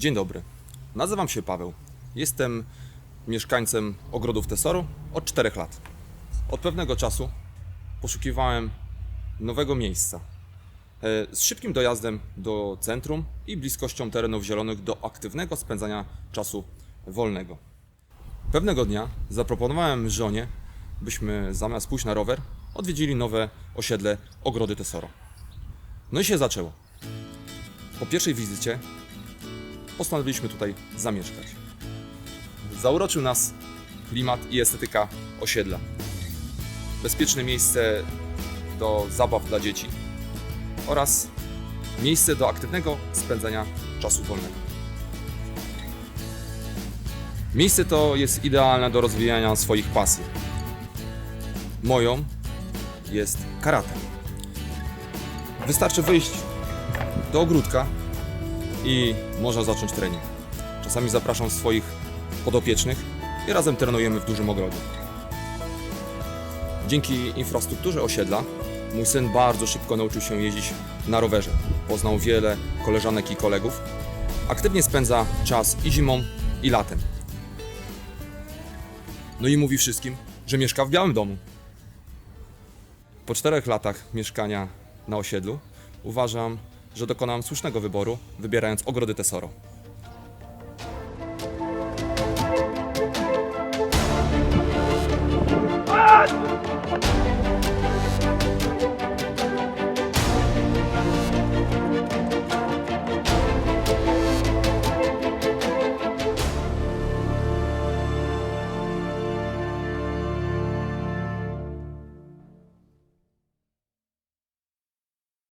Dzień dobry. Nazywam się Paweł. Jestem mieszkańcem ogrodów Tesoru od 4 lat. Od pewnego czasu poszukiwałem nowego miejsca e, z szybkim dojazdem do centrum i bliskością terenów zielonych do aktywnego spędzania czasu wolnego. Pewnego dnia zaproponowałem żonie, byśmy zamiast pójść na rower, odwiedzili nowe osiedle Ogrody Tesoro. No i się zaczęło. Po pierwszej wizycie postanowiliśmy tutaj zamieszkać. Zauroczył nas klimat i estetyka osiedla. Bezpieczne miejsce do zabaw dla dzieci oraz miejsce do aktywnego spędzania czasu wolnego. Miejsce to jest idealne do rozwijania swoich pasji. Moją jest karate. Wystarczy wyjść do ogródka i można zacząć trening. Czasami zapraszam swoich podopiecznych i razem trenujemy w dużym ogrodzie. Dzięki infrastrukturze osiedla mój syn bardzo szybko nauczył się jeździć na rowerze. Poznał wiele koleżanek i kolegów. Aktywnie spędza czas i zimą, i latem. No i mówi wszystkim, że mieszka w Białym Domu. Po czterech latach mieszkania na osiedlu uważam, że dokonałem słusznego wyboru, wybierając ogrody Tesoro.